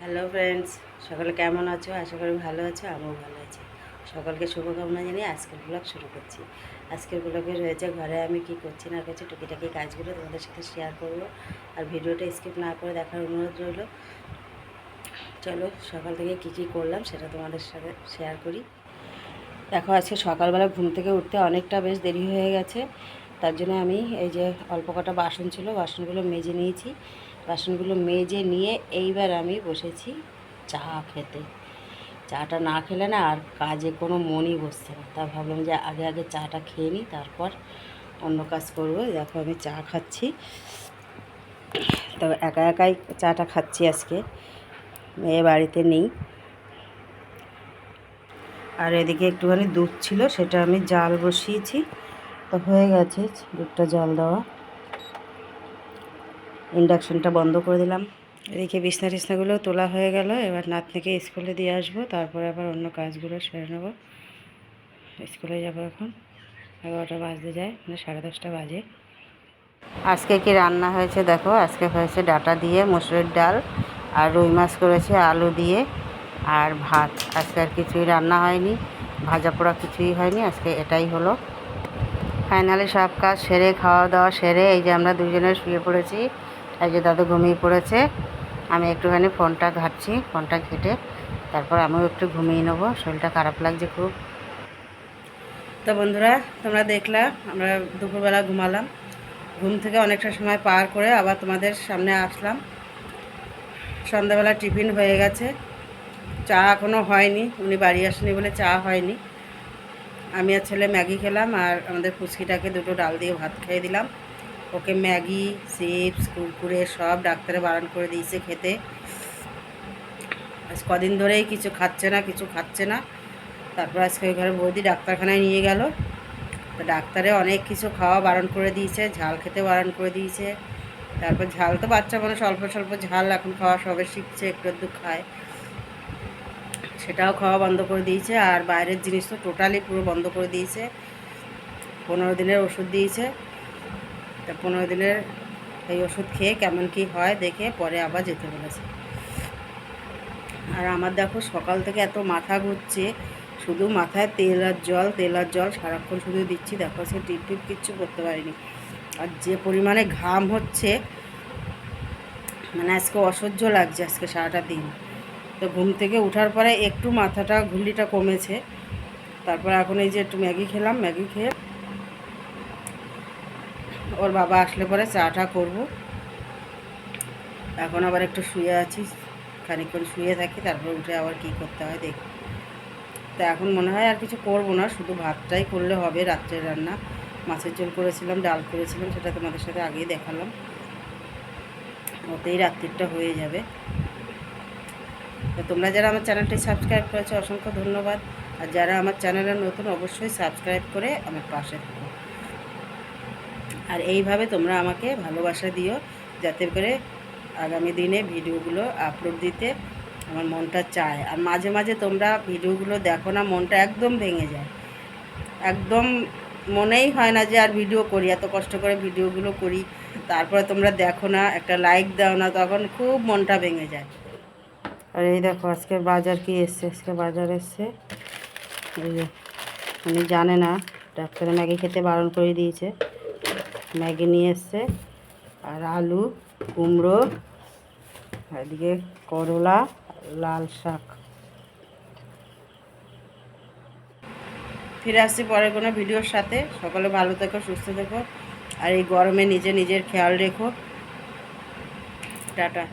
Hello friends, সকলে কেমন আছো? আশা করি ভালো আছো, আমিও ভালো আছি। সকলকে শুভকামনা জানিয়ে আজকের ব্লগ শুরু করছি। আজকের ব্লগে রয়েছে ঘরে আমি কি করছি না করছি, টুকিটাকি কাজগুলো তোমাদের সাথে শেয়ার করব। আর ভিডিওটা স্কিপ না করে দেখার অনুরোধ রইল। চলো, সকাল থেকে কি কি করলাম সেটা তোমাদের সাথে শেয়ার করি। দেখো, আজকে সকালবেলা ঘুম থেকে উঠতে অনেকটা বেশ দেরি হয়ে গেছে। তার জন্য আমি এই যে অল্প কটা বাসন ছিল, বাসনগুলো মেজে নিয়েছি। বাসনগুলো মেজে নিয়ে এইবার আমি বসেছি চা খেতে। চাটা না খেলে না আর কাজে কোনো মনই বসছে না। তা ভাবলাম যে আগে আগে চাটা খেয়ে নিই, তারপর অন্য কাজ করব। দেখো আমি চা খাচ্ছি। তবে একা একাই চাটা খাচ্ছি আজকে। মেয়ে বাড়িতে নেই। আর এদিকে একটুখানি দুধ ছিল, সেটা আমি জাল বসিয়েছি। তো হয়ে গেছে দুধটা জল দেওয়া। ইন্ডাকশনটা বন্ধ করে দিলাম। এদিকে বিছনা টিছনাগুলো তোলা হয়ে গেল। এবার নাতনিকে স্কুলে দিয়ে আসব। তারপরে আবার অন্য কাজগুলো সেরে নেব। স্কুলে যাব এখন। এগারোটা বাজতে যায় মানে সাড়ে দশটা বাজে। আজকে কি রান্না হয়েছে দেখো? আজকে হয়েছে ডাটা দিয়ে মসুরের ডাল আর রুই মাছ করেছে, আলু দিয়ে আর ভাত। আজকে আর কিছুই রান্না হয়নি, ভাজা পোড়া কিছুই হয়নি, আজকে এটাই হলো। ফাইনালি সব কাজ সেরে, খাওয়া দাওয়া সেরে, এই যে আমরা দুজনে শুয়ে পড়েছি। এই যে দাদু ঘুমিয়ে পড়েছে, আমি একটুখানি ফোনটা ঘাটছি, ফোনটা ঘেটে তারপর আমিও একটু ঘুমিয়ে নেব, শরীরটা খারাপ লাগছে খুব। তো বন্ধুরা, তোমরা দেখলা, আমরা দুপুরবেলা ঘুমালাম। ঘুম থেকে অনেকটা সময় পার করে আবার তোমাদের সামনে আসলাম। সন্ধ্যাবেলা টিফিন হয়ে গেছে। চা এখনও হয়নি, উনি বাড়ি আসেনি বলে চা হয়নি। আমি আর ছেলে ম্যাগি খেলাম আর আমাদের পুচকিটাকে দুটো ডাল দিয়ে ভাত খেয়ে দিলাম। ওকে ম্যাগি, চিপস, কুরকুরে সব ডাক্তারে বারণ করে দিয়েছে খেতে। আজ কদিন ধরেই কিছু খাচ্ছে না, কিছু খাচ্ছে না। তারপর আজকে ওই ঘরে বৌদি ডাক্তারখানায় নিয়ে গেল। তো ডাক্তারে অনেক কিছু খাওয়া বারণ করে দিয়েছে, ঝাল খেতে বারণ করে দিয়েছে। তারপর ঝাল তো বাচ্চা মানুষ, অল্প স্বল্প ঝাল এখন খাওয়া সবে শিখছে, একটু একটু খায়। সেটাও খাওয়া বন্ধ করে দিয়েছে, আর বাইরের জিনিস তো টোটালি পুরো বন্ধ করে দিয়েছে। পনেরো দিনের ওষুধ দিয়েছে। তা পনেরো দিনের এই ওষুধ খেয়ে কেমন কি হয় দেখে পরে আবার যেতে বলেছে। আর আমার দেখো সকাল থেকে এত মাথা ঘুরছে, শুধু মাথায় তেল আর জল, তেল আর জল সারাক্ষণ শুধু দিচ্ছি, দেখো সে টিপ টিপ কিচ্ছু করতে পারিনি। আর যে পরিমাণে ঘাম হচ্ছে মানে আজকে অসহ্য লাগছে আজকে সারাটা দিন। তো ঘুম থেকে ওঠার পরে একটু মাথাটা ঘুলিটা কমেছে, তারপর এখন এই যে একটু ম্যাগি খেলাম, ম্যাগি খেয়ে ওর বাবা আসলে পরে চাটা করব। এখন আবার একটু শুয়ে আছি, খানিকক্ষণ শুয়ে থাকি, তারপর উঠে আবার কি করতে হয় দেখি। তো এখন মনে হয় আর কিছু করব না, শুধু ভাতটাই করলে হবে রাত্রের রান্না। মাছের ঝোল করেছিলাম, ডাল করেছিলাম, সেটা তোমাদের সাথে আগেই দেখালাম। ওতেই রাত্রিটা হয়ে যাবে। তো তোমরা যারা আমার চ্যানেলটি সাবস্ক্রাইব করেছ, অসংখ্য ধন্যবাদ। আর যারা আমার চ্যানেলে নতুন, অবশ্যই সাবস্ক্রাইব করে আমার পাশে থাকো। আর এইভাবে তোমরা আমাকে ভালোবাসা দিও, যাতে করে আগামী দিনে ভিডিওগুলো আপলোড দিতে আমার মনটা চায়। আর মাঝে মাঝে তোমরা ভিডিওগুলো দেখো না, মনটা একদম ভেঙে যায়। একদম মনেই হয় না যে আর ভিডিও করি, এত কষ্ট করে ভিডিওগুলো করি, তারপরে তোমরা দেখো না, একটা লাইক দাও না, তখন খুব মনটা ভেঙে যায়। আর এই দেখো, আজকে বাজার কি এসছে? আজকে বাজার এসছে। উনি জানে না ডাক্তারে নাকি খেতে বারণ করে দিয়েছে। ম্যাগি নিয়ে এসছে। আর আলু, কুমড়ো, এদিকে করলা, লাল শাক। ফিরে আসছি পরে কোনো ভিডিওর সাথে। সকলে ভালো থেকো, সুস্থ থেকো। আর এই গরমে নিজে নিজের খেয়াল রেখো। টাটা।